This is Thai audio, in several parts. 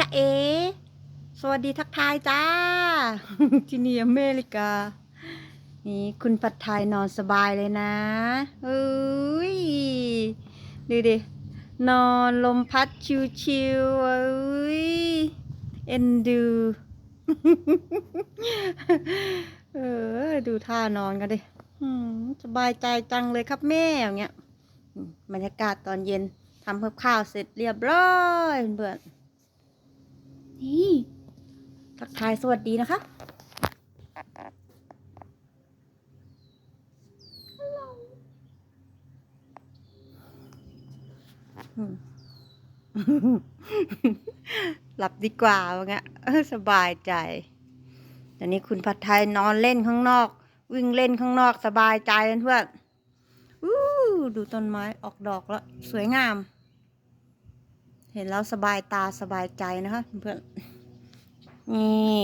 จะเอ สวัสดีทักทายจ้า ที่นี่อเมริกา นี่คุณผัดไทยนอนสบายเลยนะเอ้ยดูดิ นอนลมพัดชิวๆเอ้ย เอ็นดู เออ ดูท่านอนกันดิสบายใจจังเลยครับแม่อย่างเงี้ย บรรยากาศตอนเย็นทำกับข้าวเสร็จเรียบร้อยเพื่อน นี่ทักทายสวัสดีนะคะ หลับดีกว่าว่างี้นเออสบายใจแต่นี้คุณผัดไทยนอนเล่นข้างนอก วิ่งเล่นข้างนอกสบายใจเพื่อนอู้ดูต้นไม้ออกดอกแล้ว สวยงาม เห็นแล้วสบายตาสบายใจนะคะเพื่อนๆนี่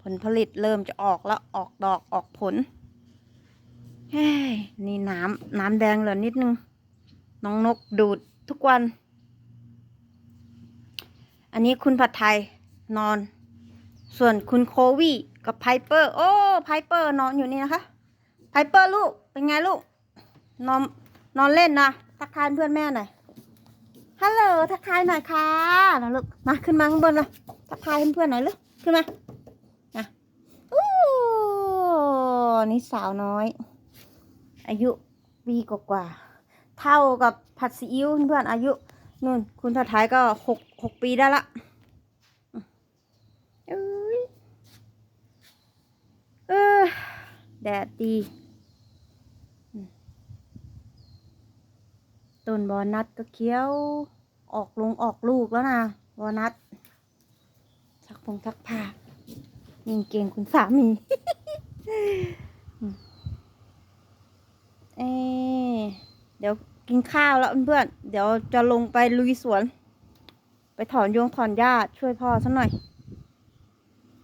ผลผลิตเริ่มจะออกแล้วออกดอกออกผลนี่น้ำน้ำแดงเหลือนิดนึง น้องนกดูดทุกวัน อันนี้คุณผัดไทยนอน ส่วนคุณโควี่กับไพเปอร์ โอ้ไพเปอร์นอนอยู่นี่นะคะไพเปอร์ลูกเป็นไงลูกนอนนอนเล่นนะทักทายเพื่อนแม่หน่อย ฮัลโหลทักทายหน่อยค่ะนะลูกมาขึ้นมาข้างบนเลยทักทายเพื่อนๆหน่อยลูกขึ้นมานะอู้นี่สาวน้อย อายุปีกว่าๆเท่ากับผัดซีอิ๊วเพื่อนๆอายุนู่นคุณผัดไทยก็หกหกปีได้ละเออแดดดีต้นบอนัทก็เคี้ยว ออกลงออกลูกแล้วนะบอนัทชักพงชักผ้ายิงเก่งคุณสามีเอ๊เดี๋ยวกินข้าวแล้วเพื่อนเดี๋ยวจะลงไปลุยสวน ไปถอนโยงถอนหญ้าช่วยพ่อสักหน่อย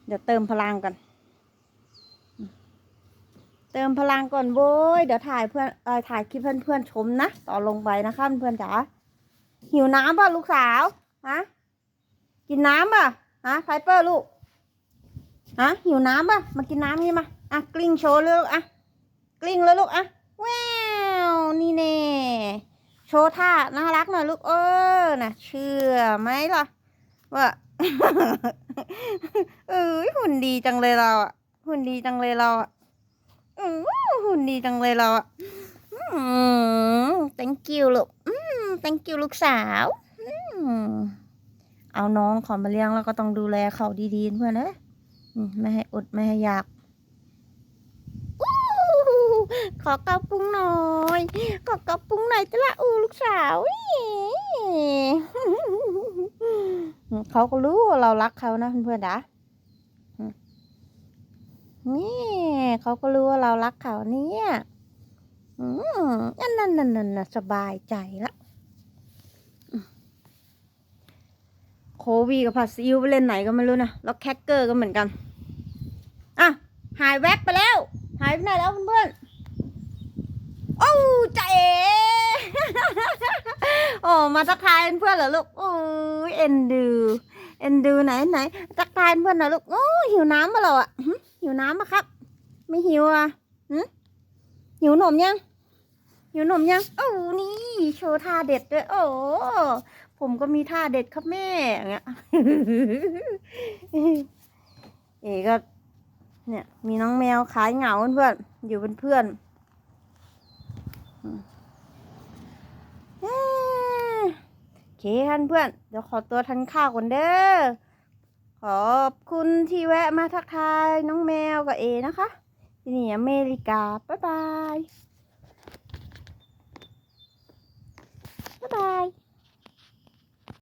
เดี๋ยวเติมพลังกัน เติมพลังก่อนโว้ยเดี๋ยวถ่ายเพื่อนเออถ่ายคลิปเพื่อนๆชมนะต่อลงไปนะคะเพื่อนจ๋า หิวน้ำป่ะลูกสาว ฮะ กินน้ำป่ะ ฮะไฟเปอร์ลูก ฮะ หิวน้ำป่ะ มากินน้ำนี่มา อะ กลิ้งโชว์เลยลูกอะ กลิ้งเลยลูกอะว้าวนี่แน่โชว์ท่าน่ารักหน่อยลูกเออน่ะเชื่อไหมล่ะว่าเออหุ่นดีจังเลยเราอะหุ่นดีจังเลยเราอะอือหุ่นดีจังเลยเราอะอืม thank you ลูก thank you ลูกสาวเอาน้องขอมาเลี้ยงแล้วก็ต้องดูแลเขาดีๆเพื่อนเอ้ยอืมไม่ให้อดไม่ให้อยากอขอกระปุ้งหน่อย ขอกระปุ้งหน่อยจ้ะละอูลูกสาวเขาก็รู้ว่าเรารักเขานะเพื่อนๆนะอืมนี่เขาก็รู้ว่าเรารักเขาเนี่ย อืมนั่นนั่นนั่นนั่นสบายใจละอืมโค วีกับผัดซีอิ๊วไปเล่นไหนก็ไม่รู้นะแล้วแคคเกอร์ก็เหมือนกันอะหายแวบไปแล้ว หายไปไหนแล้วเพื่อนๆโอ้ใจเอโอ้มาทักทายเพื่อนเหรอลูกโอ้ยเอ็นดูเอ็นดูไหนไหนทักทายเพื่อนเหรอลูกโอ้หิวน้ำมาเหรออะหิวน้ำมาครับ ไม่หิวอะหึหิวหนมยังหิวหนมยังโอ้นี่โชว์ท่าเด็ดด้วยโอ้ ผมก็มีท่าเด็ดครับแม่อย่างเงี้ยเอ๋ก็เนี่ย มีน้องแมวขายเหงาเพื่อนอยู่เป็นเพื่อนเอ้ยโอเคท่านเพื่อน เดี๋ยวขอตัวทานข้าวก่อนเด้อ ขอบคุณที่แวะมาทักทายน้องแมวกับเอนะคะที่นี่อเมริกา บ๊ายบาย บ๊ายบาย